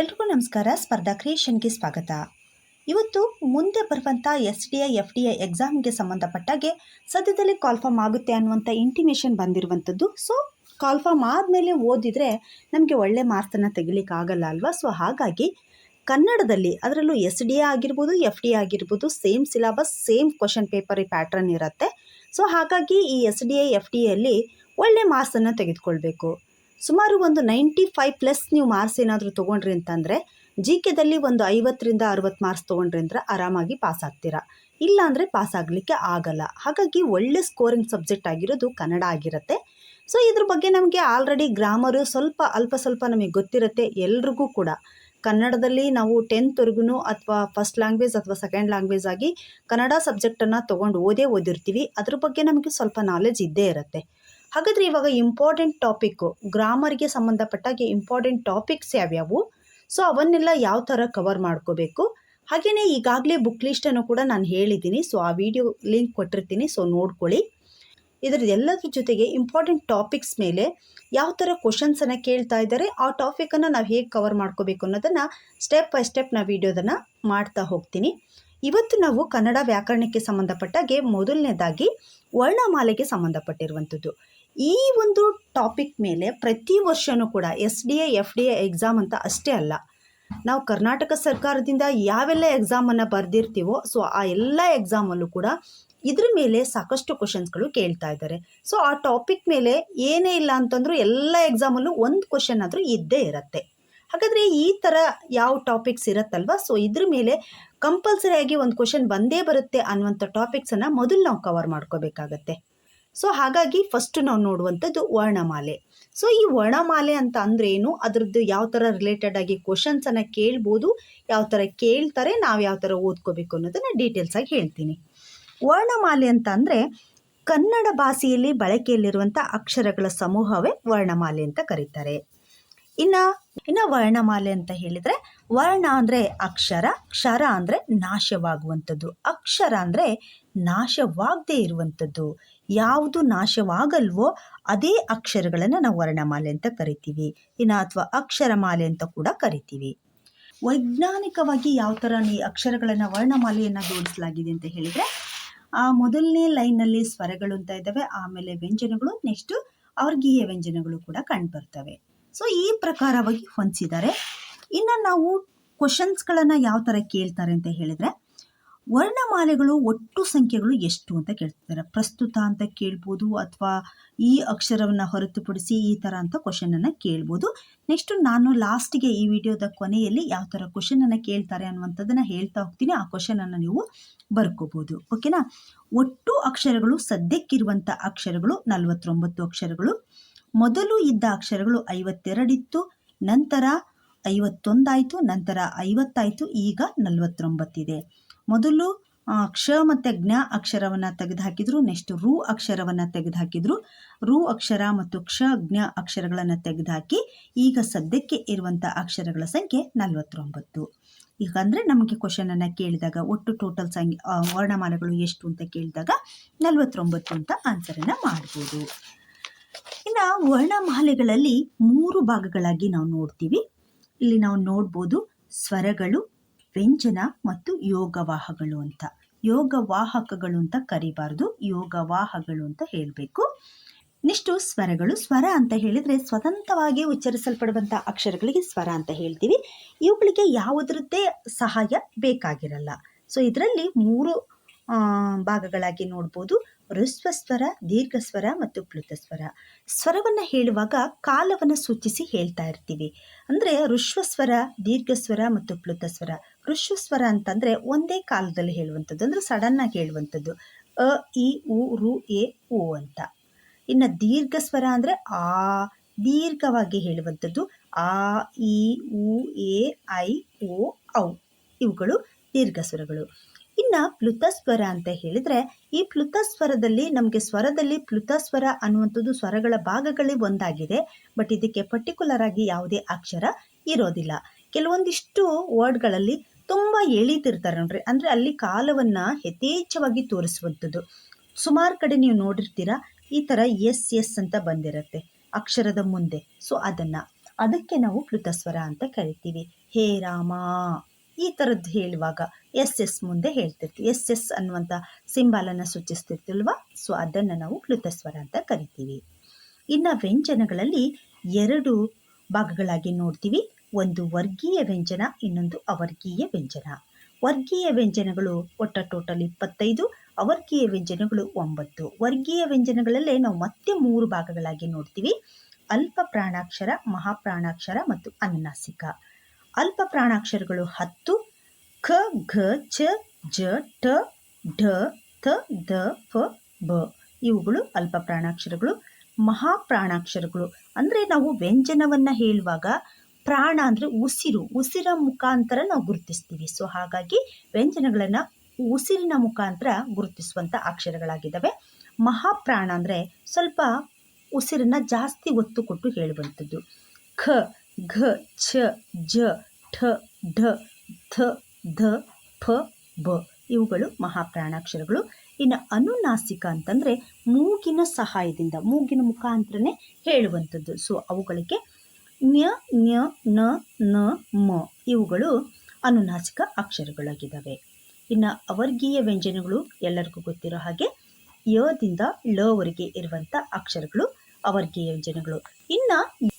ಎಲ್ರಿಗೂ ನಮಸ್ಕಾರ, ಸ್ಪರ್ಧಾ ಕ್ರಿಯೇಷನ್ಗೆ ಸ್ವಾಗತ. ಇವತ್ತು ಮುಂದೆ ಬರುವಂಥ S D I, F D I ಎಕ್ಸಾಮ್ಗೆ ಸಂಬಂಧಪಟ್ಟಾಗೆ ಸದ್ಯದಲ್ಲಿ ಕಾಲ್ಫಾರ್ಮ್ ಆಗುತ್ತೆ ಅನ್ನುವಂಥ ಇಂಟಿಮೇಷನ್ ಬಂದಿರುವಂಥದ್ದು. ಸೊ ಕಾಲ್ಫಾರ್ಮ್ ಆದಮೇಲೆ ಓದಿದರೆ ನಮಗೆ ಒಳ್ಳೆ ಮಾರ್ಕ್ಸನ್ನು ತೆಗಿಲಿಕ್ಕೆ ಆಗಲ್ಲ ಅಲ್ವಾ? ಸೊ ಹಾಗಾಗಿ ಕನ್ನಡದಲ್ಲಿ ಅದರಲ್ಲೂ ಎಸ್ ಡಿ ಎ ಆಗಿರ್ಬೋದು, ಎಫ್ ಡಿ ಆಗಿರ್ಬೋದು same syllabus same question paper pattern ಇರುತ್ತೆ. ಸೊ ಹಾಗಾಗಿ ಈ S D I, F D ಎಲ್ಲಿ ಒಳ್ಳೆ ಮಾರ್ಕ್ಸನ್ನು ತೆಗೆದುಕೊಳ್ಬೇಕು. ಸುಮಾರು ಒಂದು ನೈಂಟಿ ಫೈವ್ ಪ್ಲಸ್ ನೀವು ಮಾರ್ಕ್ಸ್ ಏನಾದರೂ ತೊಗೊಂಡ್ರಿ ಅಂತಂದರೆ, ಜಿ ಕೆದಲ್ಲಿ ಒಂದು ಐವತ್ತರಿಂದ ಅರವತ್ತು ಮಾರ್ಕ್ಸ್ ತೊಗೊಂಡ್ರಿ ಅಂದರೆ ಆರಾಮಾಗಿ ಪಾಸ್ ಆಗ್ತೀರಾ. ಇಲ್ಲ ಅಂದರೆ ಪಾಸ್ ಆಗಲಿಕ್ಕೆ ಆಗಲ್ಲ. ಹಾಗಾಗಿ ಒಳ್ಳೆ ಸ್ಕೋರಿಂಗ್ ಸಬ್ಜೆಕ್ಟ್ ಆಗಿರೋದು ಕನ್ನಡ ಆಗಿರುತ್ತೆ. ಸೊ ಇದ್ರ ಬಗ್ಗೆ ನಮಗೆ ಆಲ್ರೆಡಿ ಗ್ರಾಮರು ಸ್ವಲ್ಪ ಅಲ್ಪ ಸ್ವಲ್ಪ ನಮಗೆ ಗೊತ್ತಿರುತ್ತೆ ಎಲ್ರಿಗೂ ಕೂಡ. ಕನ್ನಡದಲ್ಲಿ ನಾವು ಟೆಂತ್ವರೆಗೂ ಅಥವಾ ಫಸ್ಟ್ ಲ್ಯಾಂಗ್ವೇಜ್ ಅಥವಾ ಸೆಕೆಂಡ್ ಲ್ಯಾಂಗ್ವೇಜ್ ಆಗಿ ಕನ್ನಡ ಸಬ್ಜೆಕ್ಟನ್ನು ತೊಗೊಂಡು ಓದೇ ಓದಿರ್ತೀವಿ. ಅದ್ರ ಬಗ್ಗೆ ನಮಗೆ ಸ್ವಲ್ಪ ನಾಲೆಜ್ ಇದ್ದೇ ಇರುತ್ತೆ. ಹಾಗಾದರೆ ಇವಾಗ ಇಂಪಾರ್ಟೆಂಟ್ ಟಾಪಿಕ್ಕು ಗ್ರಾಮರ್ಗೆ ಸಂಬಂಧಪಟ್ಟಾಗೆ ಇಂಪಾರ್ಟೆಂಟ್ ಟಾಪಿಕ್ಸ್ ಯಾವ್ಯಾವು? ಸೊ ಅವನ್ನೆಲ್ಲ ಯಾವ ಥರ ಕವರ್ ಮಾಡ್ಕೋಬೇಕು? ಹಾಗೆಯೇ ಈಗಾಗಲೇ ಬುಕ್ ಲಿಸ್ಟನ್ನು ಕೂಡ ನಾನು ಹೇಳಿದ್ದೀನಿ. ಸೊ ಆ ವಿಡಿಯೋ ಲಿಂಕ್ ಕೊಟ್ಟಿರ್ತೀನಿ. ಸೊ ನೋಡ್ಕೊಳ್ಳಿ. ಇದರ ಎಲ್ಲದ್ರ ಜೊತೆಗೆ ಇಂಪಾರ್ಟೆಂಟ್ ಟಾಪಿಕ್ಸ್ ಮೇಲೆ ಯಾವ ಥರ ಕ್ವಶನ್ಸನ್ನು ಕೇಳ್ತಾ ಇದ್ದಾರೆ, ಆ ಟಾಪಿಕನ್ನು ನಾವು ಹೇಗೆ ಕವರ್ ಮಾಡ್ಕೋಬೇಕು ಅನ್ನೋದನ್ನು ಸ್ಟೆಪ್ ಬೈ ಸ್ಟೆಪ್ ನಾವು ವಿಡಿಯೋದನ್ನು ಮಾಡ್ತಾ ಹೋಗ್ತೀನಿ. ಇವತ್ತು ನಾವು ಕನ್ನಡ ವ್ಯಾಕರಣಕ್ಕೆ ಸಂಬಂಧಪಟ್ಟಾಗೆ ಮೊದಲನೇದಾಗಿ ವರ್ಣಮಾಲೆಗೆ ಸಂಬಂಧಪಟ್ಟಿರುವಂಥದ್ದು. ಈ ಒಂದು ಟಾಪಿಕ್ ಮೇಲೆ ಪ್ರತಿ ವರ್ಷವೂ ಕೂಡ S D A F D A exam ಅಂತ ಅಷ್ಟೇ ಅಲ್ಲ. ನಾವು ಕರ್ನಾಟಕ ಸರ್ಕಾರದಿಂದ ಯಾವೆಲ್ಲ ಎಕ್ಸಾಮನ್ನು ಬರೆದಿರ್ತೀವೋ ಸೊ ಆ ಎಲ್ಲ ಎಕ್ಸಾಮಲ್ಲೂ ಕೂಡ ಇದ್ರ ಮೇಲೆ ಸಾಕಷ್ಟು ಕ್ವಶನ್ಸ್ಗಳು ಕೇಳ್ತಾ ಇದ್ದಾರೆ. ಸೊ ಆ ಟಾಪಿಕ್ ಮೇಲೆ ಏನೇ ಇಲ್ಲ ಅಂತಂದ್ರೂ ಎಲ್ಲ ಎಕ್ಸಾಮಲ್ಲೂ ಒಂದು ಕ್ವಶನ್ ಆದರೂ ಇದ್ದೇ ಇರುತ್ತೆ. ಹಾಗಾದರೆ ಈ ಥರ ಯಾವ ಟಾಪಿಕ್ಸ್ ಇರುತ್ತಲ್ವ? ಸೊ ಇದ್ರ ಮೇಲೆ ಕಂಪಲ್ಸರಿಯಾಗಿ ಒಂದು ಕ್ವಶನ್ ಬಂದೇ ಬರುತ್ತೆ ಅನ್ನುವಂಥ ಟಾಪಿಕ್ಸನ್ನು ಮೊದಲು ನಾವು ಕವರ್ ಮಾಡ್ಕೋಬೇಕಾಗತ್ತೆ. ಸೊ ಹಾಗಾಗಿ ಫಸ್ಟ್ ನಾವು ನೋಡುವಂಥದ್ದು ವರ್ಣಮಾಲೆ. ಸೊ ಈ ವರ್ಣಮಾಲೆ ಅಂತ ಅಂದ್ರೆ ಏನು ಅದರದ್ದು ಯಾವ ಥರ ರಿಲೇಟೆಡ್ ಆಗಿ ಕ್ವಶನ್ಸನ್ನು ಕೇಳ್ಬೋದು, ಯಾವ ಥರ ಕೇಳ್ತಾರೆ, ನಾವು ಯಾವ ಥರ ಓದ್ಕೋಬೇಕು ಅನ್ನೋದನ್ನು ಡೀಟೇಲ್ಸ್ ಆಗಿ ಹೇಳ್ತೀನಿ. ವರ್ಣಮಾಲೆ ಅಂತ ಅಂದರೆ ಕನ್ನಡ ಭಾಷೆಯಲ್ಲಿ ಬಳಕೆಯಲ್ಲಿರುವಂಥ ಅಕ್ಷರಗಳ ಸಮೂಹವೇ ವರ್ಣಮಾಲೆ ಅಂತ ಕರೀತಾರೆ. ಇನ್ನು ಇನ್ನು ವರ್ಣಮಾಲೆ ಅಂತ ಹೇಳಿದರೆ ವರ್ಣ ಅಂದರೆ ಅಕ್ಷರ, ಕ್ಷರ ಅಂದರೆ ನಾಶವಾಗುವಂಥದ್ದು. ಅಕ್ಷರ ಅಂದರೆ ನಾಶವಾಗದೇ ಇರುವಂಥದ್ದು. ಯಾವುದು ನಾಶವಾಗಲ್ವೋ ಅದೇ ಅಕ್ಷರಗಳನ್ನು ನಾವು ವರ್ಣಮಾಲೆ ಅಂತ ಕರಿತೀವಿ. ಇನ್ನು ಅಥವಾ ಅಕ್ಷರಮಾಲೆ ಅಂತ ಕೂಡ ಕರಿತೀವಿ. ವೈಜ್ಞಾನಿಕವಾಗಿ ಯಾವ ಥರ ಈ ಅಕ್ಷರಗಳನ್ನು ವರ್ಣಮಾಲೆಯನ್ನು ಜೋಡಿಸಲಾಗಿದೆ ಅಂತ ಹೇಳಿದರೆ, ಆ ಮೊದಲನೇ ಲೈನಲ್ಲಿ ಸ್ವರಗಳು ಅಂತ ಇದ್ದಾವೆ, ಆಮೇಲೆ ವ್ಯಂಜನಗಳು, ನೆಕ್ಸ್ಟು ಅವರ್ಗೀಯ ವ್ಯಂಜನಗಳು ಕೂಡ ಕಂಡುಬರ್ತವೆ ಸೊ ಈ ಪ್ರಕಾರವಾಗಿ ಹೊಂದಿಸಿದ್ದಾರೆ. ಇನ್ನು ನಾವು ಕ್ವಶನ್ಸ್ಗಳನ್ನು ಯಾವ ಥರ ಕೇಳ್ತಾರೆ ಅಂತ ಹೇಳಿದರೆ ವರ್ಣಮಾಲೆಗಳು ಒಟ್ಟು ಸಂಖ್ಯೆಗಳು ಎಷ್ಟು ಅಂತ ಕೇಳ್ತಿದ್ದಾರೆ. ಪ್ರಸ್ತುತ ಅಂತ ಕೇಳ್ಬೋದು ಅಥವಾ ಈ ಅಕ್ಷರವನ್ನು ಹೊರತುಪಡಿಸಿ ಈ ಥರ ಅಂತ ಕ್ವಶನನ್ನು ಕೇಳ್ಬೋದು. ನೆಕ್ಸ್ಟು ನಾನು ಲಾಸ್ಟಿಗೆ ಈ ವಿಡಿಯೋದ ಕೊನೆಯಲ್ಲಿ ಯಾವ ಥರ ಕ್ವಶನನ್ನು ಕೇಳ್ತಾರೆ ಅನ್ನುವಂಥದ್ದನ್ನು ಹೇಳ್ತಾ ಹೋಗ್ತೀನಿ. ಆ ಕ್ವಶನನ್ನು ನೀವು ಬರ್ಕೋಬೋದು. ಓಕೆನಾ ಒಟ್ಟು ಅಕ್ಷರಗಳು ಸದ್ಯಕ್ಕಿರುವಂಥ ಅಕ್ಷರಗಳು ನಲವತ್ತೊಂಬತ್ತು ಅಕ್ಷರಗಳು, ಮೊದಲು ಇದ್ದ ಅಕ್ಷರಗಳು ಐವತ್ತೆರಡಿತ್ತು, ನಂತರ ಐವತ್ತೊಂದಾಯಿತು, ನಂತರ ಐವತ್ತಾಯಿತು, ಈಗ ನಲವತ್ತೊಂಬತ್ತಿದೆ. ಮೊದಲು ಕ್ಷ ಮತ್ತು ಜ್ಞ ಅಕ್ಷರವನ್ನು ತೆಗೆದುಹಾಕಿದ್ರು ನೆಕ್ಸ್ಟ್ ರು ಅಕ್ಷರವನ್ನು ತೆಗೆದುಹಾಕಿದ್ರು. ರು ಅಕ್ಷರ ಮತ್ತು ಕ್ಷ, ಜ್ಞ ಅಕ್ಷರಗಳನ್ನು ತೆಗೆದುಹಾಕಿ, ಈಗ ಸದ್ಯಕ್ಕೆ ಇರುವಂಥ ಅಕ್ಷರಗಳ ಸಂಖ್ಯೆ ನಲವತ್ತೊಂಬತ್ತು. ಈಗ ಅಂದರೆ ನಮಗೆ ಕ್ವಶನನ್ನು ಕೇಳಿದಾಗ, ಒಟ್ಟು ಟೋಟಲ್ ಸಂಖ್ಯೆ ವರ್ಣಮಾಲೆಗಳು ಎಷ್ಟು ಅಂತ ಕೇಳಿದಾಗ, ನಲವತ್ತೊಂಬತ್ತು ಅಂತ ಆನ್ಸರನ್ನು ಮಾಡ್ಬೋದು. ಇನ್ನು ವರ್ಣಮಾಲೆಗಳಲ್ಲಿ ಮೂರು ಭಾಗಗಳಾಗಿ ನಾವು ನೋಡ್ತೀವಿ. ಇಲ್ಲಿ ನಾವು ನೋಡ್ಬೋದು ಸ್ವರಗಳು ವ್ಯಂಜನ ಮತ್ತು ಯೋಗವಾಹಗಳು ಅಂತ. ಯೋಗವಾಹಕಗಳು ಅಂತ ಕರಿಬಾರ್ದು, ಯೋಗವಾಹಗಳು ಅಂತ ಹೇಳಬೇಕು. ನೆಕ್ಸ್ಟು ಸ್ವರಗಳು. ಸ್ವರ ಅಂತ ಹೇಳಿದರೆ ಸ್ವತಂತ್ರವಾಗಿ ಉಚ್ಚರಿಸಲ್ಪಡುವಂಥ ಅಕ್ಷರಗಳಿಗೆ ಸ್ವರ ಅಂತ ಹೇಳ್ತೀವಿ. ಇವುಗಳಿಗೆ ಯಾವುದರದ್ದೇ ಸಹಾಯ ಬೇಕಾಗಿರಲ್ಲ. ಸೊ ಇದರಲ್ಲಿ ಮೂರು ಭಾಗಗಳಾಗಿ ನೋಡ್ಬೋದು. ಋಸ್ವಸ್ವರ ದೀರ್ಘಸ್ವರ ಮತ್ತು ಪ್ಲುತಸ್ವರ. ಸ್ವರವನ್ನು ಹೇಳುವಾಗ ಕಾಲವನ್ನು ಸೂಚಿಸಿ ಹೇಳ್ತಾ ಇರ್ತೀವಿ. ಅಂದರೆ ದೀರ್ಘ ದೀರ್ಘಸ್ವರ ಮತ್ತು ಪ್ಲುತಸ್ವರ. ಋಶ್ವಸ್ವರ ಅಂತಂದರೆ ಒಂದೇ ಕಾಲದಲ್ಲಿ ಹೇಳುವಂಥದ್ದು, ಅಂದರೆ ಸಡನ್ನಾಗಿ ಹೇಳುವಂಥದ್ದು. ಅ, ಇ, ಉ, ರು, ಎ, ಉ ಅಂತ. ಇನ್ನು ದೀರ್ಘಸ್ವರ ಅಂದರೆ ಆ, ದೀರ್ಘವಾಗಿ ಹೇಳುವಂಥದ್ದು. ಆ, ಇ, ಉ, ಎ, ಐ, ಓ, ಔ. ಇವುಗಳು ದೀರ್ಘಸ್ವರಗಳು. ಇನ್ನು ಪ್ಲುತಸ್ವರ ಅಂತ ಹೇಳಿದರೆ, ಈ ಪ್ಲುತಸ್ವರದಲ್ಲಿ ನಮಗೆ ಸ್ವರದಲ್ಲಿ ಪ್ಲುತಸ್ವರ ಅನ್ನುವಂಥದ್ದು ಸ್ವರಗಳ ಭಾಗಗಳೇ ಒಂದಾಗಿದೆ. ಬಟ್ ಇದಕ್ಕೆ ಪರ್ಟಿಕ್ಯುಲರ್ ಆಗಿ ಯಾವುದೇ ಅಕ್ಷರ ಇರೋದಿಲ್ಲ. ಕೆಲವೊಂದಿಷ್ಟು ವರ್ಡ್ಗಳಲ್ಲಿ ತುಂಬ ಎಳಿತಿರ್ತಾರೆ ನೋಡ್ರಿ. ಅಂದರೆ ಅಲ್ಲಿ ಕಾಲವನ್ನು ಯಥೇಚ್ಛವಾಗಿ ತೋರಿಸುವಂಥದ್ದು. ಸುಮಾರು ಕಡೆ ನೀವು ನೋಡಿರ್ತೀರಾ, ಈ ಥರ ಎಸ್ ಎಸ್ ಅಂತ ಬಂದಿರುತ್ತೆ ಅಕ್ಷರದ ಮುಂದೆ. ಸೊ ಅದನ್ನು. ಅದಕ್ಕೆ ನಾವು ಪ್ಲುತಸ್ವರ ಅಂತ ಕರಿತೀವಿ. ಹೇ ರಾಮ! ಈ ಥರದ್ದು ಹೇಳುವಾಗ ಎಸ್ ಎಸ್ ಮುಂದೆ ಹೇಳ್ತಿರ್ತೀವಿ. ಎಸ್ ಎಸ್ ಅನ್ನುವಂಥ ಸಿಂಬಾಲನ್ನು ಸೂಚಿಸ್ತಿರ್ತಿಲ್ವಾ? ಸೊ ಅದನ್ನು ನಾವು ಪ್ಲುತಸ್ವರ ಅಂತ ಕರಿತೀವಿ. ಇನ್ನು ವ್ಯಂಜನಗಳಲ್ಲಿ ಎರಡು ಭಾಗಗಳಾಗಿ ನೋಡ್ತೀವಿ. ಒಂದು ವರ್ಗೀಯ ವ್ಯಂಜನ, ಇನ್ನೊಂದು ಅವರ್ಗೀಯ ವ್ಯಂಜನ. ವರ್ಗೀಯ ವ್ಯಂಜನಗಳು ಒಟ್ಟ ಟೋಟಲ್ ಇಪ್ಪತ್ತೈದು, ಅವರ್ಗೀಯ ವ್ಯಂಜನಗಳು ಒಂಬತ್ತು. ವರ್ಗೀಯ ವ್ಯಂಜನಗಳಲ್ಲೇ ನಾವು ಮತ್ತೆ ಮೂರು ಭಾಗಗಳಾಗಿ ನೋಡ್ತೀವಿ. ಅಲ್ಪ ಪ್ರಾಣಾಕ್ಷರ, ಮಹಾಪ್ರಾಣಾಕ್ಷರ ಮತ್ತು ಅನುನಾಸಿಕ. ಅಲ್ಪ ಪ್ರಾಣಾಕ್ಷರಗಳು ಹತ್ತು. ಖ ಘ, ಚ, ಜ ಟ ಢ, ಥ ದ ಫ, ಬ. ಇವುಗಳು ಅಲ್ಪ ಪ್ರಾಣಾಕ್ಷರಗಳು. ಮಹಾಪ್ರಾಣಾಕ್ಷರಗಳು. ಅಂದರೆ ನಾವು ವ್ಯಂಜನವನ್ನು ಹೇಳುವಾಗ ಪ್ರಾಣ ಅಂದರೆ ಉಸಿರು, ಉಸಿರ ಮುಖಾಂತರ ನಾವು ಗುರುತಿಸ್ತೀವಿ. ಸೊ ಹಾಗಾಗಿ ವ್ಯಂಜನಗಳನ್ನು ಉಸಿರಿನ ಮುಖಾಂತರ ಗುರುತಿಸುವಂಥ ಅಕ್ಷರಗಳಾಗಿದ್ದಾವೆ. ಮಹಾಪ್ರಾಣ ಅಂದರೆ ಸ್ವಲ್ಪ ಉಸಿರನ್ನು ಜಾಸ್ತಿ ಒತ್ತು ಕೊಟ್ಟು ಹೇಳುವಂಥದ್ದು. ಖ ಘ, ಛ, ಜ, ಠ, ಢ, ಥ, ಧ ಫ ಬ ಇವುಗಳು ಮಹಾಪ್ರಾಣಾಕ್ಷರಗಳು. ಇನ್ನು ಅನುನಾಸಿಕ ಅಂತಂದರೆ ಮೂಗಿನ ಸಹಾಯದಿಂದ, ಮೂಗಿನ ಮುಖಾಂತರನೇ ಹೇಳುವಂಥದ್ದು. ಸೊ ಅವುಗಳಿಗೆ ನ್ಯ ನ್ಯ, ನ ನ, ಮ ಇವುಗಳು ಅನುನಾಸಿಕ ಅಕ್ಷರಗಳಾಗಿದ್ದಾವೆ. ಇನ್ನು ಅವರ್ಗೀಯ ವ್ಯಂಜನಗಳು ಎಲ್ಲರಿಗೂ ಗೊತ್ತಿರೋ ಹಾಗೆ ಯದಿಂದ ಲವರೆಗೆ ಇರುವಂಥ ಅಕ್ಷರಗಳು ಅವರ್ಗೀಯ ವ್ಯಂಜನಗಳು. ಇನ್ನು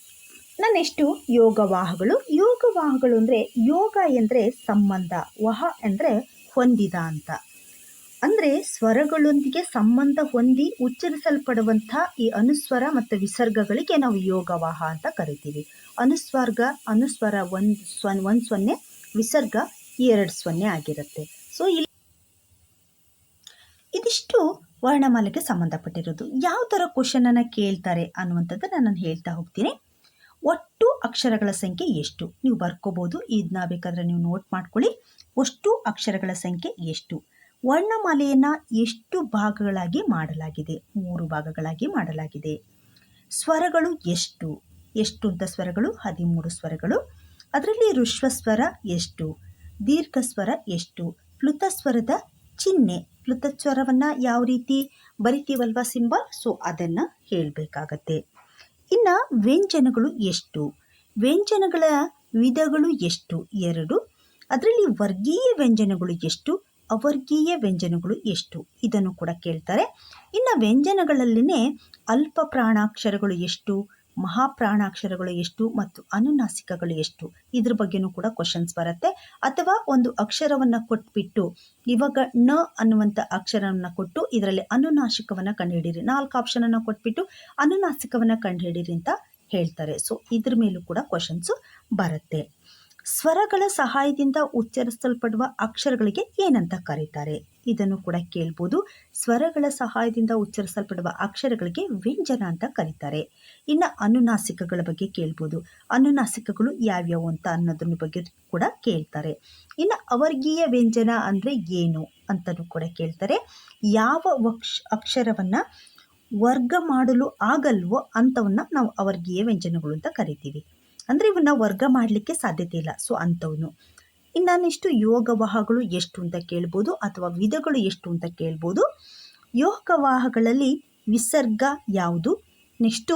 ನನ್ನೆಷ್ಟು ಯೋಗವಾಹಗಳು? ಯೋಗವಾಹಗಳು ಅಂದರೆ ಯೋಗ ಎಂದರೆ ಸಂಬಂಧ, ವಹ ಅಂದರೆ ಹೊಂದಿದ ಅಂತ. ಅಂದರೆ ಸ್ವರಗಳೊಂದಿಗೆ ಸಂಬಂಧ ಹೊಂದಿ ಉಚ್ಚರಿಸಲ್ಪಡುವಂಥ ಈ ಅನುಸ್ವರ ಮತ್ತು ವಿಸರ್ಗಗಳಿಗೆ ನಾವು ಯೋಗವಾಹ ಅಂತ ಕರಿತೀವಿ. ಅನುಸ್ವರ್ಗ, ಅನುಸ್ವರ ಒಂದು ಸ್ವ ಒಂದು ಸೊನ್ನೆ, ವಿಸರ್ಗ ಎರಡು ಸೊನ್ನೆ ಆಗಿರುತ್ತೆ. ಸೊ ಇಲ್ಲಿ ಇದಿಷ್ಟು ವರ್ಣಮಾಲೆಗೆ ಸಂಬಂಧಪಟ್ಟಿರೋದು. ಯಾವ ಥರ ಕ್ವಶನನ್ನು ಕೇಳ್ತಾರೆ ಅನ್ನುವಂಥದ್ದನ್ನು ನಾನು ಹೇಳ್ತಾ ಹೋಗ್ತೀನಿ. ಒಟ್ಟು ಅಕ್ಷರಗಳ ಸಂಖ್ಯೆ ಎಷ್ಟು? ನೀವು ಬರ್ಕೋಬೋದು ಇದನ್ನ ಬೇಕಾದರೆ ನೀವು ನೋಟ್ ಮಾಡ್ಕೊಳ್ಳಿ. ಒಷ್ಟು ಅಕ್ಷರಗಳ ಸಂಖ್ಯೆ ಎಷ್ಟು? ವರ್ಣಮಾಲೆಯನ್ನು ಎಷ್ಟು ಭಾಗಗಳಾಗಿ ಮಾಡಲಾಗಿದೆ? ಮೂರು ಭಾಗಗಳಾಗಿ ಮಾಡಲಾಗಿದೆ. ಸ್ವರಗಳು ಎಷ್ಟು? ಎಷ್ಟು ಅಂತ ಸ್ವರಗಳು? ಹದಿಮೂರು ಸ್ವರಗಳು. ಅದರಲ್ಲಿ ಋಶ್ವಸ್ವರ ಎಷ್ಟು? ದೀರ್ಘ ಸ್ವರ ಎಷ್ಟು? ಪ್ಲುತಸ್ವರದ ಚಿಹ್ನೆ. ಪ್ಲುತ ಸ್ವರವನ್ನು ಯಾವ ರೀತಿ ಬರಿತೀವಲ್ವ ಸಿಂಬಲ್? ಸೊ ಅದನ್ನು ಹೇಳಬೇಕಾಗತ್ತೆ. ಇನ್ನು ವ್ಯಂಜನಗಳು ಎಷ್ಟು? ವ್ಯಂಜನಗಳ ವಿಧಗಳು ಎಷ್ಟು? ಎರಡು. ಅದರಲ್ಲಿ ವರ್ಗೀಯ ವ್ಯಂಜನಗಳು ಎಷ್ಟು? ಅವರ್ಗೀಯ ವ್ಯಂಜನಗಳು ಎಷ್ಟು? ಇದನ್ನು ಕೂಡ ಕೇಳ್ತಾರೆ. ಇನ್ನು ವ್ಯಂಜನಗಳಲ್ಲಿನೇ ಅಲ್ಪ ಪ್ರಾಣಾಕ್ಷರಗಳು ಎಷ್ಟು? ಮಹಾಪ್ರಾಣಾಕ್ಷರಗಳು ಎಷ್ಟು ಮತ್ತು ಅನುನಾಸಿಕಗಳು ಎಷ್ಟು? ಇದ್ರ ಬಗ್ಗೆನೂ ಕೂಡ ಕ್ವಶನ್ಸ್ ಬರುತ್ತೆ. ಅಥವಾ ಒಂದು ಅಕ್ಷರವನ್ನು ಕೊಟ್ಬಿಟ್ಟು, ಇವಾಗ ನ ಅನ್ನುವಂಥ ಅಕ್ಷರವನ್ನು ಕೊಟ್ಟು, ಇದರಲ್ಲಿ ಅನುನಾಸಿಕವನ್ನು ಕಂಡುಹಿಡಿರಿ. ನಾಲ್ಕು ಆಪ್ಷನನ್ನು ಕೊಟ್ಬಿಟ್ಟು, ಅನುನಾಸಿಕವನ್ನು ಕಂಡುಹಿಡಿರಿ ಅಂತ ಹೇಳ್ತಾರೆ. ಸೊ ಇದ್ರ ಮೇಲೂ ಕೂಡ ಕ್ವಶನ್ಸು ಬರುತ್ತೆ. ಸ್ವರಗಳ ಸಹಾಯದಿಂದ ಉಚ್ಚರಿಸಲ್ಪಡುವ ಅಕ್ಷರಗಳಿಗೆ ಏನಂತ ಕರೀತಾರೆ? ಇದನ್ನು ಕೂಡ ಕೇಳ್ಬೋದು. ಸ್ವರಗಳ ಸಹಾಯದಿಂದ ಉಚ್ಚರಿಸಲ್ಪಡುವ ಅಕ್ಷರಗಳಿಗೆ ವ್ಯಂಜನ ಅಂತ ಕರೀತಾರೆ. ಇನ್ನು ಅನುನಾಸಿಕಗಳ ಬಗ್ಗೆ ಕೇಳ್ಬೋದು. ಅನುನಾಸಿಕಗಳು ಯಾವ್ಯಾವು ಅಂತ ಅನ್ನೋದ್ರ ಬಗ್ಗೆ ಕೂಡ ಕೇಳ್ತಾರೆ. ಇನ್ನು ಅವರ್ಗೀಯ ವ್ಯಂಜನ ಅಂದರೆ ಏನು ಅಂತಲೂ ಕೂಡ ಕೇಳ್ತಾರೆ. ಯಾವ ವಕ್ಷ, ಅಕ್ಷರವನ್ನು ವರ್ಗ ಮಾಡಲು ಆಗಲ್ವೋ ಅಂಥವನ್ನ ನಾವು ಅವರ್ಗೀಯ ವ್ಯಂಜನಗಳು ಅಂತ ಕರಿತೀವಿ. ಅಂದರೆ ಇವನ್ನ ವರ್ಗ ಮಾಡಲಿಕ್ಕೆ ಸಾಧ್ಯತೆ ಇಲ್ಲ. ಸೊ ಅಂಥವನು. ಇನ್ನಾನಿಷ್ಟು ಯೋಗವಾಹಗಳು ಎಷ್ಟು ಅಂತ ಕೇಳ್ಬೋದು ಅಥವಾ ವಿಧಗಳು ಎಷ್ಟು ಅಂತ ಕೇಳ್ಬೋದು. ಯೋಗವಾಹಗಳಲ್ಲಿ ವಿಸರ್ಗ ಯಾವುದು? ನೆಕ್ಸ್ಟು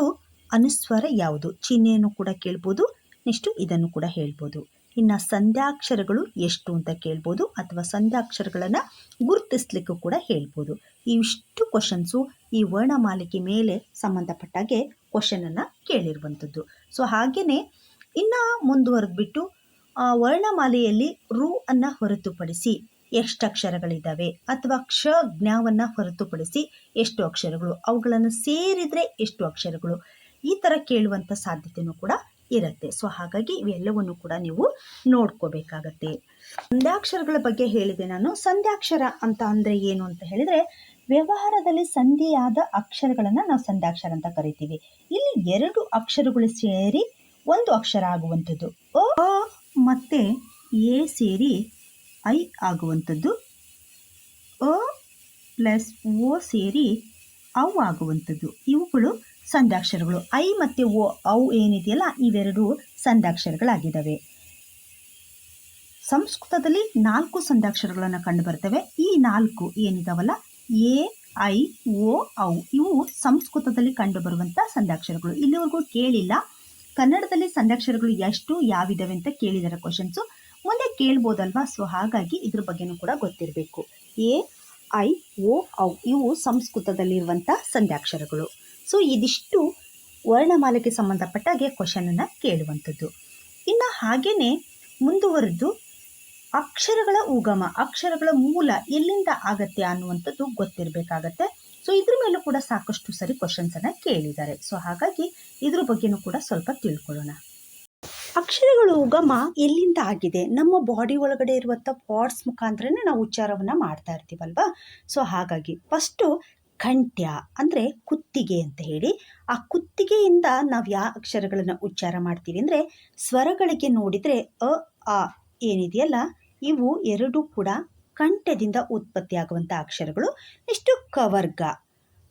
ಅನುಸ್ವರ ಯಾವುದು? ಚಿಹ್ನೆಯನ್ನು ಕೂಡ ಕೇಳ್ಬೋದು. ನೆಕ್ಸ್ಟು ಇದನ್ನು ಕೂಡ ಹೇಳ್ಬೋದು. ಇನ್ನು ಸಂಧ್ಯಾಕ್ಷರಗಳು ಎಷ್ಟು ಅಂತ ಕೇಳ್ಬೋದು ಅಥವಾ ಸಂಧ್ಯಾಕ್ಷರಗಳನ್ನು ಗುರುತಿಸ್ಲಿಕ್ಕೂ ಕೂಡ ಹೇಳ್ಬೋದು. ಇವಿಷ್ಟು ಕ್ವಶನ್ಸು ಈ ವರ್ಣಮಾಲಿಕೆ ಮೇಲೆ ಸಂಬಂಧಪಟ್ಟಾಗೆ ಕ್ವಶನನ್ನು ಕೇಳಿರುವಂಥದ್ದು. ಸೊ ಹಾಗೆಯೇ ಇನ್ನು ಮುಂದುವರೆದ್ಬಿಟ್ಟು ವರ್ಣಮಾಲೆಯಲ್ಲಿ ರು ಅನ್ನು ಹೊರತುಪಡಿಸಿ ಎಷ್ಟು ಅಕ್ಷರಗಳಿದ್ದಾವೆ ಅಥವಾ ಕ್ಷ ಜ್ಞಾವನ್ನ ಹೊರತುಪಡಿಸಿ ಎಷ್ಟು ಅಕ್ಷರಗಳು, ಅವುಗಳನ್ನು ಸೇರಿದರೆ ಎಷ್ಟು ಅಕ್ಷರಗಳು, ಈ ಥರ ಕೇಳುವಂಥ ಸಾಧ್ಯತೆಯೂ ಕೂಡ ಇರುತ್ತೆ. ಸೊ ಹಾಗಾಗಿ ಇವೆಲ್ಲವನ್ನು ಕೂಡ ನೀವು ನೋಡ್ಕೋಬೇಕಾಗತ್ತೆ. ಸಂಧ್ಯಾಕ್ಷರಗಳ ಬಗ್ಗೆ ಹೇಳಿದೆ ನಾನು. ಸಂಧ್ಯಾಕ್ಷರ ಅಂತ ಅಂದರೆ ಏನು ಅಂತ ಹೇಳಿದರೆ ವ್ಯವಹಾರದಲ್ಲಿ ಸಂಧಿಯಾದ ಅಕ್ಷರಗಳನ್ನು ನಾವು ಸಂಧ್ಯಾಕ್ಷರ ಅಂತ ಕರಿತೀವಿ. ಇಲ್ಲಿ ಎರಡು ಅಕ್ಷರಗಳು ಸೇರಿ ಒಂದು ಅಕ್ಷರ ಆಗುವಂಥದ್ದು. ಅ, ಮತ್ತು ಎ ಸೇರಿ ಐ ಆಗುವಂಥದ್ದು. ಅ ಪ್ಲಸ್ ಓ ಸೇರಿ ಅವು ಆಗುವಂಥದ್ದು. ಇವುಗಳು ಸಂಧ್ಯಾಕ್ಷರಗಳು ಐ ಮತ್ತು ಓ ಅವು ಏನಿದೆಯಲ್ಲ, ಇವೆರಡು ಸಂಧ್ಯಾಕ್ಷರಗಳಾಗಿದ್ದಾವೆ ಸಂಸ್ಕೃತದಲ್ಲಿ ನಾಲ್ಕು ಸಂಧ್ಯಾಕ್ಷರಗಳನ್ನು ಕಂಡು ಬರ್ತವೆ. ಈ ನಾಲ್ಕು ಏನಿದಾವಲ್ಲ ಎ, ಐ, ಓ, ಔ ಇವು ಸಂಸ್ಕೃತದಲ್ಲಿ ಕಂಡುಬರುವಂಥ ಸಂಧ್ಯಾಕ್ಷರಗಳು ಇಲ್ಲಿವರೆಗೂ ಕೇಳಿಲ್ಲ. ಕನ್ನಡದಲ್ಲಿ ಸಂಧ್ಯಾಕ್ಷರಗಳು ಎಷ್ಟು, ಯಾವಿದಾವೆ ಅಂತ ಕೇಳಿದ್ದಾರೆ ಕ್ವಶನ್ಸು ಮುಂದೆ ಕೇಳ್ಬೋದಲ್ವಾ? ಸೊ ಹಾಗಾಗಿ ಇದ್ರ ಬಗ್ಗೆನೂ ಕೂಡ ಗೊತ್ತಿರಬೇಕು. ಎ, ಐ, ಓ, ಔ ಇವು ಸಂಸ್ಕೃತದಲ್ಲಿರುವಂಥ ಸಂಧ್ಯಾಕ್ಷರಗಳು ಸೊ ಇದಿಷ್ಟು ವರ್ಣಮಾಲೆಗೆ ಸಂಬಂಧಪಟ್ಟಾಗೆ ಕ್ವಶನನ್ನು ಕೇಳುವಂಥದ್ದು. ಇನ್ನು ಹಾಗೆಯೇ ಮುಂದುವರೆದು ಅಕ್ಷರಗಳ ಉಗಮ, ಅಕ್ಷರಗಳ ಮೂಲ ಎಲ್ಲಿಂದ ಆಗತ್ತೆ ಅನ್ನುವಂಥದ್ದು ಗೊತ್ತಿರಬೇಕಾಗತ್ತೆ. ಸೊ ಇದ್ರ ಮೇಲೂ ಕೂಡ ಸಾಕಷ್ಟು ಸರಿ ಕ್ವಶನ್ಸನ್ನು ಕೇಳಿದ್ದಾರೆ. ಸೊ ಹಾಗಾಗಿ ಇದ್ರ ಬಗ್ಗೆನೂ ಕೂಡ ಸ್ವಲ್ಪ ತಿಳ್ಕೊಳ್ಳೋಣ. ಅಕ್ಷರಗಳು ಉಗಮ ಎಲ್ಲಿಂದ ಆಗಿದೆ? ನಮ್ಮ ಬಾಡಿ ಒಳಗಡೆ ಇರುವಂಥ ಪಾರ್ಟ್ಸ್ ಮುಖಾಂತರನೇ ನಾವು ಉಚ್ಚಾರವನ್ನು ಮಾಡ್ತಾ ಇರ್ತೀವಲ್ವಾ? ಸೊ ಹಾಗಾಗಿ ಫಸ್ಟು ಕಂಠ್ಯ ಅಂದರೆ ಕುತ್ತಿಗೆ ಅಂತ ಹೇಳಿ, ಆ ಕುತ್ತಿಗೆಯಿಂದ ನಾವು ಯಾವ ಅಕ್ಷರಗಳನ್ನು ಉಚ್ಚಾರ ಮಾಡ್ತೀವಿ ಅಂದರೆ ಸ್ವರಗಳಿಗೆ ನೋಡಿದರೆ ಅ, ಆ ಏನಿದೆಯಲ್ಲ? ಇವು ಎರಡೂ ಕೂಡ ಕಂಠದಿಂದ ಉತ್ಪತ್ತಿಯಾಗುವಂಥ ಅಕ್ಷರಗಳು. ನೆಕ್ಸ್ಟು ಕವರ್ಗ.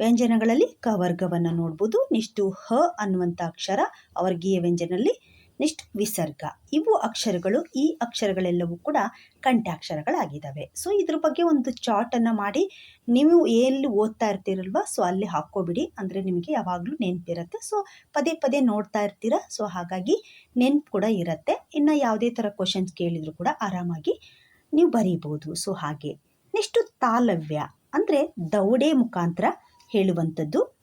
ವ್ಯಂಜನಗಳಲ್ಲಿ ಕವರ್ಗವನ್ನು ನೋಡ್ಬೋದು. ನೆಕ್ಸ್ಟು ಹ ಅನ್ನುವಂಥ ಅಕ್ಷರ ಅವರ್ಗೀಯ ವ್ಯಂಜನಲ್ಲಿ ನೆಕ್ಸ್ಟ್ ವಿಸರ್ಗ. ಇವು ಅಕ್ಷರಗಳು, ಈ ಅಕ್ಷರಗಳೆಲ್ಲವೂ ಕೂಡ ಕಂಠಾಕ್ಷರಗಳಾಗಿದ್ದಾವೆ. ಸೊ ಇದ್ರ ಬಗ್ಗೆ ಒಂದು ಚಾರ್ಟನ್ನು ಮಾಡಿ, ನೀವು ಎಲ್ಲಿ ಓದ್ತಾ ಇರ್ತೀರಲ್ವ ಸೊ ಅಲ್ಲಿ ಹಾಕ್ಕೋಬಿಡಿ. ಅಂದರೆ ನಿಮಗೆ ಯಾವಾಗಲೂ ನೆನಪಿರುತ್ತೆ. ಸೊ ಪದೇ ಪದೇ ನೋಡ್ತಾ ಇರ್ತೀರ? ಸೊ ಹಾಗಾಗಿ ನೆನಪು ಕೂಡ ಇರುತ್ತೆ. ಇನ್ನು ಯಾವುದೇ ಥರ ಕ್ವಶನ್ಸ್ ಕೇಳಿದರೂ ಕೂಡ ಆರಾಮಾಗಿ ನೀವು ಬರೀಬೋದು. ಸೊ ಹಾಗೆ. ನೆಕ್ಸ್ಟು ತಾಲವ್ಯ. ಅಂದರೆ ದೌಡೆ ಮುಖಾಂತರ ಹೇಳುವಂಥದ್ದು.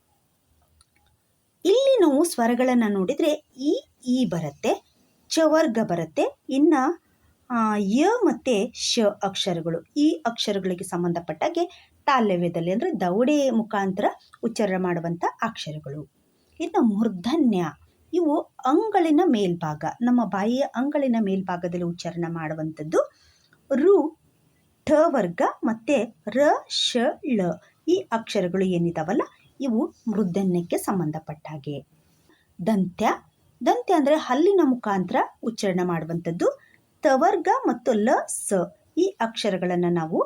ಇಲ್ಲಿ ನಾವು ಸ್ವರಗಳನ್ನು ನೋಡಿದರೆ ಈ ಈ ಬರುತ್ತೆ ಚವರ್ಗ ಬರುತ್ತೆ, ಇನ್ನು ಯ ಮತ್ತು ಶ ಅಕ್ಷರಗಳು. ಈ ಅಕ್ಷರಗಳಿಗೆ ಸಂಬಂಧಪಟ್ಟಾಗೆ ತಾಲವ್ಯದಲ್ಲಿ ಅಂದರೆ ದೌಡೆ ಮುಖಾಂತರ ಉಚ್ಚಾರ ಮಾಡುವಂಥ ಅಕ್ಷರಗಳು. ಇನ್ನು ಮೂರ್ಧನ್ಯ, ಇವು ಅಂಗಳಿನ ಮೇಲ್ಭಾಗ, ನಮ್ಮ ಬಾಯಿಯ ಅಂಗಳಿನ ಮೇಲ್ಭಾಗದಲ್ಲಿ ಉಚ್ಚಾರಣೆ ಮಾಡುವಂಥದ್ದು ರು, ಠ ವರ್ಗ ಮತ್ತು ರ ಶ ಳ. ಈ ಅಕ್ಷರಗಳು ಏನಿದಾವಲ್ಲ ಇವು ಮೃದನ್ಯಕ್ಕೆ ಸಂಬಂಧಪಟ್ಟ ಹಾಗೆ. ದಂತ್ಯ ದಂತ್ಯ ಅಂದರೆ ಹಲ್ಲಿನ ಮುಖಾಂತರ ಉಚ್ಚಾರಣೆ ಮಾಡುವಂಥದ್ದು. ತವರ್ಗ ಮತ್ತು ಲ, ಸ ಈ ಅಕ್ಷರಗಳನ್ನು ನಾವು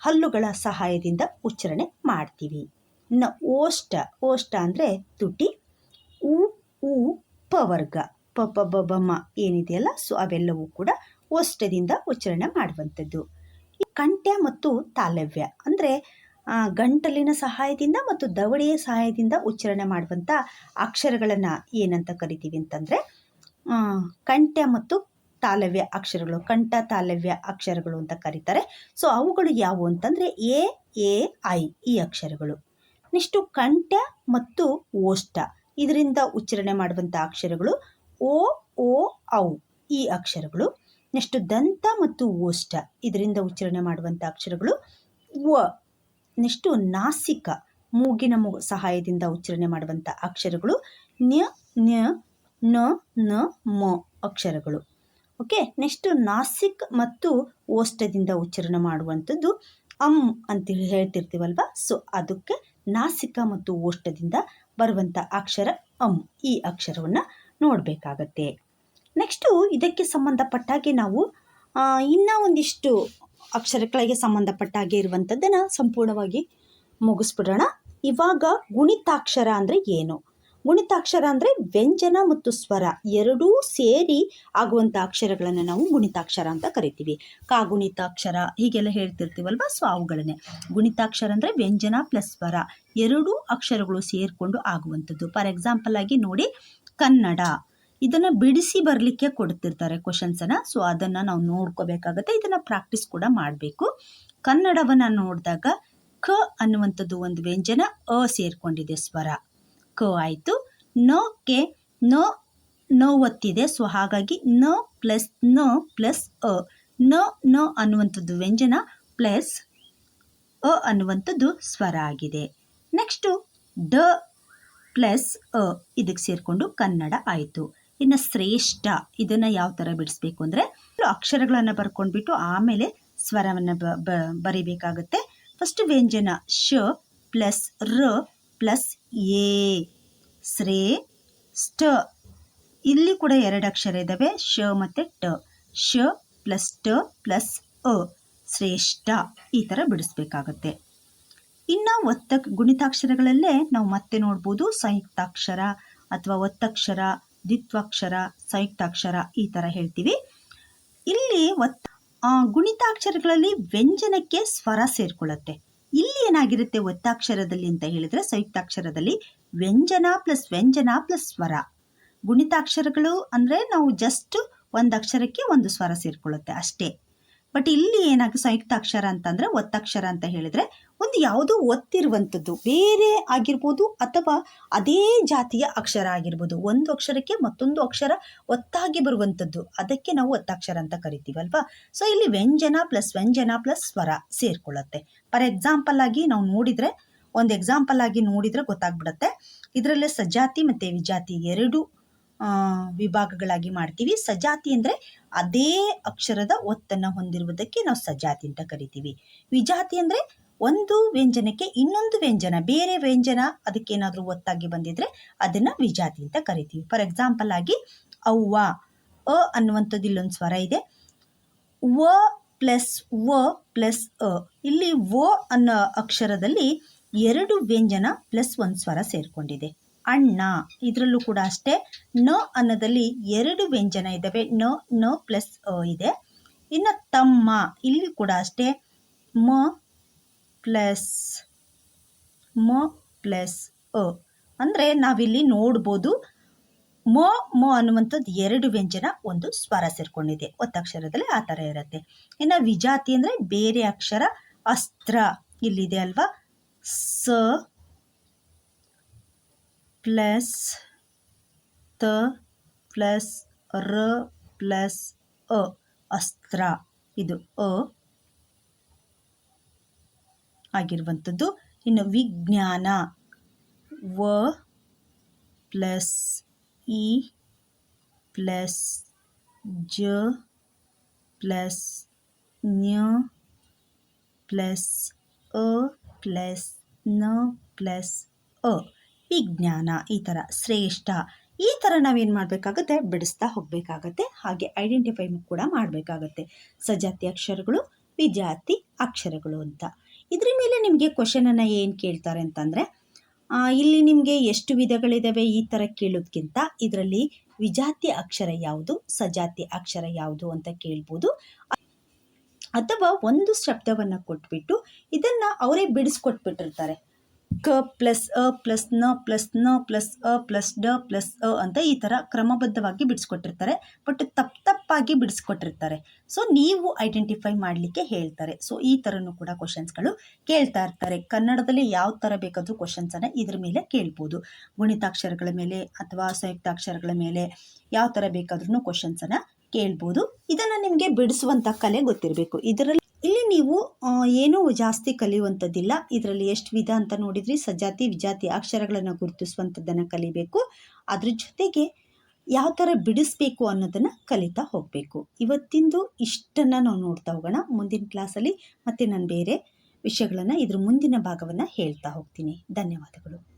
ಹಲ್ಲುಗಳ ಸಹಾಯದಿಂದ ಉಚ್ಚಾರಣೆ ಮಾಡ್ತೀವಿ. ನ ಓಷ್ಟ ಓಷ್ಟ ಅಂದರೆ ತುಟಿ. ಉ ಉ, ಪವರ್ಗ. ಪ ಪ, ಬ ಬಮ್ಮ ಏನಿದೆಯಲ್ಲ, ಸೊ ಅವೆಲ್ಲವೂ ಕೂಡ ಓಷ್ಟದಿಂದ ಉಚ್ಚಾರಣೆ ಮಾಡುವಂಥದ್ದು. ಕಂಠ್ಯ ಮತ್ತು ತಾಲವ್ಯ ಅಂದರೆ ಗಂಟಲಿನ ಸಹಾಯದಿಂದ ಮತ್ತು ದವಡೆಯ ಸಹಾಯದಿಂದ ಉಚ್ಚಾರಣೆ ಮಾಡುವಂಥ ಅಕ್ಷರಗಳನ್ನು ಏನಂತ ಕರಿತೀವಿ ಅಂತಂದರೆ ಕಂಠ್ಯ ಮತ್ತು ತಾಲವ್ಯ ಅಕ್ಷರಗಳು, ಕಂಠ, ತಾಲವ್ಯ ಅಕ್ಷರಗಳು ಅಂತ ಕರೀತಾರೆ. ಸೊ ಅವುಗಳು ಯಾವುವು ಅಂತಂದರೆ, ಎ ಎ, ಐ ಈ ಅಕ್ಷರಗಳು. ನೆಕ್ಸ್ಟು ಕಂಠ ಮತ್ತು ಓಷ್ಟ ಇದರಿಂದ ಉಚ್ಚಾರಣೆ ಮಾಡುವಂಥ ಅಕ್ಷರಗಳು ಓ ಓ, ಔ ಈ ಅಕ್ಷರಗಳು. ನೆಕ್ಸ್ಟು ದಂತ ಮತ್ತು ಓಷ್ಟ ಇದರಿಂದ ಉಚ್ಚಾರಣೆ ಮಾಡುವಂಥ ಅಕ್ಷರಗಳು ವ ನೆಕ್ಸ್ಟು ನಾಸಿಕ ಮೂಗಿನ ಮು ಸಹಾಯದಿಂದ ಉಚ್ಚಾರಣೆ ಮಾಡುವಂಥ ಅಕ್ಷರಗಳು ನ್ಯ ನ್ಯ, ನ ನ, ಮ ಅಕ್ಷರಗಳು. ಓಕೆ ನೆಕ್ಸ್ಟ್ ನಾಸಿಕ್ ಮತ್ತು ಓಷ್ಟದಿಂದ ಉಚ್ಚಾರಣೆ ಮಾಡುವಂಥದ್ದು ಅಮ್ ಅಂತೇಳಿ ಹೇಳ್ತಿರ್ತೀವಲ್ವ? ಸೊ ಅದಕ್ಕೆ ನಾಸಿಕ ಮತ್ತು ಓಷ್ಟದಿಂದ ಬರುವಂಥ ಅಕ್ಷರ ಅಮ್ ಈ ಅಕ್ಷರವನ್ನು ನೋಡಬೇಕಾಗತ್ತೆ. ನೆಕ್ಸ್ಟು ಇದಕ್ಕೆ ಸಂಬಂಧಪಟ್ಟಾಗೆ ನಾವು ಇನ್ನೂ ಒಂದಿಷ್ಟು ಅಕ್ಷರಗಳಿಗೆ ಸಂಬಂಧಪಟ್ಟ ಹಾಗೆ ಇರುವಂಥದ್ದನ್ನು ಸಂಪೂರ್ಣವಾಗಿ ಮುಗಿಸ್ಬಿಡೋಣ. ಇವಾಗ ಗುಣಿತಾಕ್ಷರ ಅಂದರೆ ಏನು? ಗುಣಿತಾಕ್ಷರ ಅಂದರೆ ವ್ಯಂಜನ ಮತ್ತು ಸ್ವರ ಎರಡೂ ಸೇರಿ ಆಗುವಂಥ ಅಕ್ಷರಗಳನ್ನು ನಾವು ಗುಣಿತಾಕ್ಷರ ಅಂತ ಕರಿತೀವಿ. ಕಾಗುಣಿತಾಕ್ಷರ ಹೀಗೆಲ್ಲ ಹೇಳ್ತಿರ್ತೀವಲ್ವ? ಸೊ ಅವುಗಳನ್ನೇ ಗುಣಿತಾಕ್ಷರ ಅಂದರೆ ವ್ಯಂಜನ ಪ್ಲಸ್ ಸ್ವರ ಎರಡೂ ಅಕ್ಷರಗಳು ಸೇರಿಕೊಂಡು ಆಗುವಂಥದ್ದು. ಫಾರ್ ಎಕ್ಸಾಂಪಲ್ ಆಗಿ ನೋಡಿ, ಕನ್ನಡ. ಇದನ್ನು ಬಿಡಿಸಿ ಬರಲಿಕ್ಕೆ ಕೊಡ್ತಿರ್ತಾರೆ ಕ್ವಶನ್ಸನ್ನು ಸೊ ಅದನ್ನು ನಾವು ನೋಡ್ಕೋಬೇಕಾಗತ್ತೆ. ಇದನ್ನು ಪ್ರಾಕ್ಟೀಸ್ ಕೂಡ ಮಾಡಬೇಕು. ಕನ್ನಡವನ್ನು ನೋಡಿದಾಗ ಕ ಅನ್ನುವಂಥದ್ದು ಒಂದು ವ್ಯಂಜನ ಅ ಸೇರಿಕೊಂಡಿದೆ ಸ್ವರ. ಕ ಆಯಿತು. ಕೆ, ನ ನ ಒತ್ತಿದೆ. ಸೊ ಹಾಗಾಗಿ ನ ಪ್ಲಸ್ನ ಪ್ಲಸ್ ಅ. ನ ನ ಅನ್ನುವಂಥದ್ದು ವ್ಯಂಜನ ಪ್ಲಸ್ ಅ ಅನ್ನುವಂಥದ್ದು ಸ್ವರ ಆಗಿದೆ. ನೆಕ್ಸ್ಟು ಡ ಪ್ಲಸ್ ಅ ಇದಕ್ಕೆ ಸೇರಿಕೊಂಡು ಕನ್ನಡ ಆಯಿತು. ಇನ್ನು ಶ್ರೇಷ್ಠ ಇದನ್ನು ಯಾವ ಥರ ಬಿಡಿಸ್ಬೇಕು ಅಂದರೆ ಅಕ್ಷರಗಳನ್ನು ಬರ್ಕೊಂಡ್ಬಿಟ್ಟು ಆಮೇಲೆ ಸ್ವರವನ್ನು ಬ ಬರಿಬೇಕಾಗುತ್ತೆ. ಫಸ್ಟ್ ವ್ಯಂಜನ ಶ ಪ್ಲಸ್ ರ ಪ್ಲಸ್ ಎ. ಶ್ರೇ ಸ್ಟ ಇಲ್ಲಿ ಕೂಡ ಎರಡು ಅಕ್ಷರ ಇದ್ದಾವೆ ಶ ಮತ್ತು ಟ. ಶ ಪ್ಲಸ್ ಟ ಪ್ಲಸ್ ಅ. ಶ್ರೇಷ್ಠ ಈ ಥರ ಬಿಡಿಸ್ಬೇಕಾಗತ್ತೆ. ಇನ್ನು ಒತ್ತ ಗುಣಿತಾಕ್ಷರಗಳಲ್ಲೇ ನಾವು ಮತ್ತೆ ನೋಡ್ಬೋದು ಸಂಯುಕ್ತಾಕ್ಷರ ಅಥವಾ ಒತ್ತಕ್ಷರ ದ್ವಿತ್ವಾಕ್ಷರ, ಸಂಯುಕ್ತಾಕ್ಷರ ಈ ಥರ ಹೇಳ್ತೀವಿ. ಇಲ್ಲಿ ಒತ್ತ ಗುಣಿತಾಕ್ಷರಗಳಲ್ಲಿ ವ್ಯಂಜನಕ್ಕೆ ಸ್ವರ ಸೇರ್ಕೊಳ್ಳುತ್ತೆ. ಇಲ್ಲಿ ಏನಾಗಿರುತ್ತೆ ಒತ್ತಾಕ್ಷರದಲ್ಲಿ ಅಂತ ಹೇಳಿದ್ರೆ ಸಂಯುಕ್ತಾಕ್ಷರದಲ್ಲಿ ವ್ಯಂಜನ ಪ್ಲಸ್ ವ್ಯಂಜನ ಪ್ಲಸ್ ಸ್ವರ. ಗುಣಿತಾಕ್ಷರಗಳು ಅಂದರೆ ನಾವು ಜಸ್ಟ್ ಒಂದು ಅಕ್ಷರಕ್ಕೆ ಒಂದು ಸ್ವರ ಸೇರಿಕೊಳ್ಳುತ್ತೆ ಅಷ್ಟೇ. ಬಟ್ ಇಲ್ಲಿ ಏನಾಗ ಸಂಯುಕ್ತಾಕ್ಷರ ಅಂತಂದರೆ ಒತ್ತಕ್ಷರ ಅಂತ ಹೇಳಿದರೆ ಒಂದು ಯಾವುದೋ ಒತ್ತಿರುವಂಥದ್ದು, ಬೇರೆ ಆಗಿರ್ಬೋದು ಅಥವಾ ಅದೇ ಜಾತಿಯ ಅಕ್ಷರ ಆಗಿರ್ಬೋದು. ಒಂದು ಅಕ್ಷರಕ್ಕೆ ಮತ್ತೊಂದು ಅಕ್ಷರ ಒತ್ತಾಗಿ ಬರುವಂಥದ್ದು. ಅದಕ್ಕೆ ನಾವು ಒತ್ತಾಕ್ಷರ ಅಂತ ಕರಿತೀವಲ್ವಾ ಸೊ ಇಲ್ಲಿ ವ್ಯಂಜನ ಪ್ಲಸ್ ವ್ಯಂಜನ ಪ್ಲಸ್ ಸ್ವರ ಸೇರ್ಕೊಳ್ಳುತ್ತೆ. ಫಾರ್ ಎಕ್ಸಾಂಪಲ್ ಆಗಿ ನಾವು ನೋಡಿದರೆ, ಒಂದು ಎಕ್ಸಾಂಪಲ್ ಆಗಿ ನೋಡಿದರೆ ಗೊತ್ತಾಗ್ಬಿಡುತ್ತೆ. ಇದರಲ್ಲೇ ಸಜಾತಿ ಮತ್ತು ವಿಜಾತಿ ಎರಡು ವಿಭಾಗಗಳಾಗಿ ಮಾಡ್ತೀವಿ. ಸಜಾತಿ ಅಂದರೆ ಅದೇ ಅಕ್ಷರದ ಒತ್ತನ್ನು ಹೊಂದಿರುವುದಕ್ಕೆ ನಾವು ಸಜಾತಿ ಅಂತ ಕರಿತೀವಿ. ವಿಜಾತಿ ಅಂದರೆ ಒಂದು ವ್ಯಂಜನಕ್ಕೆ ಇನ್ನೊಂದು ವ್ಯಂಜನ, ಬೇರೆ ವ್ಯಂಜನ ಅದಕ್ಕೇನಾದರೂ ಒತ್ತಾಗಿ ಬಂದಿದ್ರೆ ಅದನ್ನು ವಿಜಾತಿ ಅಂತ ಕರಿತೀವಿ. ಫಾರ್ ಎಕ್ಸಾಂಪಲ್ ಆಗಿ ಅವ್ವ, ಅ ಅನ್ನುವಂಥದ್ದು ಇಲ್ಲೊಂದು ಸ್ವರ ಇದೆ. ವ ಪ್ಲಸ್ ವ ಪ್ಲಸ್ ಅ. ಇಲ್ಲಿ ವ ಅನ್ನೋ ಅಕ್ಷರದಲ್ಲಿ ಎರಡು ವ್ಯಂಜನ ಪ್ಲಸ್ ಒಂದು ಸ್ವರ ಸೇರಿಕೊಂಡಿದೆ. ಅಣ್ಣ ಇದರಲ್ಲೂ ಕೂಡ ಅಷ್ಟೇ. ನ ಅನ್ನದಲ್ಲಿ ಎರಡು ವ್ಯಂಜನ ಇದ್ದಾವೆ ನ ನ ಪ್ಲಸ್ ಅ ಇದೆ. ಇನ್ನು ತಮ್ಮ ಇಲ್ಲಿ ಕೂಡ ಅಷ್ಟೇ. ಮ ಪ್ಲಸ್ ಮ ಪ್ಲಸ್ ಅ. ಅಂದರೆ ನಾವಿಲ್ಲಿ ನೋಡ್ಬೋದು. ಮ ಮ ಅನ್ನುವಂಥದ್ದು ಎರಡು ವ್ಯಂಜನ ಒಂದು ಸ್ವರ ಸೇರ್ಕೊಂಡಿದೆ. ಒತ್ತಕ್ಷರದಲ್ಲಿ ಆ ಥರ ಇರುತ್ತೆ. ಇನ್ನು ವಿಜಾತಿ ಅಂದರೆ ಬೇರೆ ಅಕ್ಷರ ಅಸ್ತ್ರ ಇಲ್ಲಿದೆ ಅಲ್ವಾ? ಸ ಪ್ಲಸ್ ತ ಪ್ಲಸ್ ರ ಪ್ಲಸ್ ಅ, ಅಸ್ತ್ರ. ಇದು ಅ ಆಗಿರುವಂಥದ್ದು. ಇನ್ನು ವಿಜ್ಞಾನ, ವ ಪ್ಲಸ್ ಇ ಪ್ಲಸ್ ಜ ಪ್ಲಸ್ ನ್ಯ ಪ್ಲಸ್ ಅ ಪ್ಲಸ್ನ ಪ್ಲಸ್ ಅ. ವಿಜ್ಞಾನ, ಈ ಥರ ಶ್ರೇಷ್ಠ, ಈ ಥರ ನಾವೇನು ಮಾಡಬೇಕಾಗುತ್ತೆ? ಬಿಡಿಸ್ತಾ ಹೋಗಬೇಕಾಗತ್ತೆ. ಹಾಗೆ ಐಡೆಂಟಿಫೈ ಕೂಡ ಮಾಡಬೇಕಾಗತ್ತೆ. ಸಜಾತಿ ಅಕ್ಷರಗಳು ವಿಜಾತಿ ಅಕ್ಷರಗಳು ಅಂತ. ಇದ್ರ ಮೇಲೆ ನಿಮಗೆ ಕ್ವಶನನ್ನು ಏನು ಕೇಳ್ತಾರೆ ಅಂತಂದರೆ ಇಲ್ಲಿ ನಿಮಗೆ ಎಷ್ಟು ವಿಧಗಳಿದ್ದಾವೆ ಈ ಥರ ಕೇಳೋದ್ಕಿಂತ, ಇದರಲ್ಲಿ ವಿಜಾತಿ ಅಕ್ಷರ ಯಾವುದು, ಸಜಾತಿ ಅಕ್ಷರ ಯಾವುದು ಅಂತ ಕೇಳ್ಬೋದು. ಅಥವಾ ಒಂದು ಶಬ್ದವನ್ನು ಕೊಟ್ಬಿಟ್ಟು ಇದನ್ನು ಅವರೇ ಬಿಡಿಸ್ಕೊಟ್ಬಿಟ್ಟಿರ್ತಾರೆ. ಕ ಪ್ಲಸ್ ಅ ಪ್ಲಸ್ನ ಪ್ಲಸ್ನ ಪ್ಲಸ್ ಅ ಪ್ಲಸ್ ಡ ಪ್ಲಸ್ ಅ ಅಂತ ಈ ಥರ ಕ್ರಮಬದ್ಧವಾಗಿ ಬಿಡಿಸ್ಕೊಟ್ಟಿರ್ತಾರೆ. ಬಟ್ ತಪ್ಪು ತಪ್ಪಾಗಿ ಬಿಡಿಸ್ಕೊಟ್ಟಿರ್ತಾರೆ. ಸೊ ನೀವು ಐಡೆಂಟಿಫೈ ಮಾಡಲಿಕ್ಕೆ ಹೇಳ್ತಾರೆ. ಸೊ ಈ ಥರನೂ ಕೂಡ ಕ್ವಶನ್ಸ್ಗಳು ಕೇಳ್ತಾ ಇರ್ತಾರೆ. ಕನ್ನಡದಲ್ಲಿ ಯಾವ ಥರ ಬೇಕಾದರೂ ಕ್ವಶನ್ಸನ್ನು ಇದ್ರ ಮೇಲೆ ಕೇಳ್ಬೋದು. ಗುಣಿತಾಕ್ಷರಗಳ ಮೇಲೆ ಅಥವಾ ಸಂಯುಕ್ತಾಕ್ಷರಗಳ ಮೇಲೆ ಯಾವ ಥರ ಬೇಕಾದ್ರೂ ಕ್ವಶನ್ಸನ್ನು ಕೇಳ್ಬೋದು. ಇದನ್ನು ನಿಮಗೆ ಬಿಡಿಸುವಂಥ ಕಲೆ ಗೊತ್ತಿರಬೇಕು. ಇದರಲ್ಲಿ ಇಲ್ಲಿ ನೀವು ಏನೂ ಜಾಸ್ತಿ ಕಲಿಯುವಂಥದ್ದಿಲ್ಲ. ಇದರಲ್ಲಿ ಎಷ್ಟು ವಿಧ ಅಂತ ನೋಡಿದ್ರಿ. ಸಜಾತಿ, ವಿಜಾತಿ ಅಕ್ಷರಗಳನ್ನು ಗುರುತಿಸುವಂಥದ್ದನ್ನು ಕಲಿಬೇಕು. ಅದ್ರ ಜೊತೆಗೆ ಯಾವ ಥರ ಬಿಡಿಸ್ಬೇಕು ಅನ್ನೋದನ್ನು ಕಲಿತಾ ಹೋಗಬೇಕು. ಇವತ್ತಿಂದು ಇಷ್ಟನ್ನು ನಾವು ನೋಡ್ತಾ ಹೋಗೋಣ. ಮುಂದಿನ ಕ್ಲಾಸಲ್ಲಿ ಮತ್ತೆ ನಾನು ಬೇರೆ ವಿಷಯಗಳನ್ನು ಇದ್ರ ಮುಂದಿನ ಭಾಗವನ್ನು ಹೇಳ್ತಾ ಹೋಗ್ತೀನಿ. ಧನ್ಯವಾದಗಳು.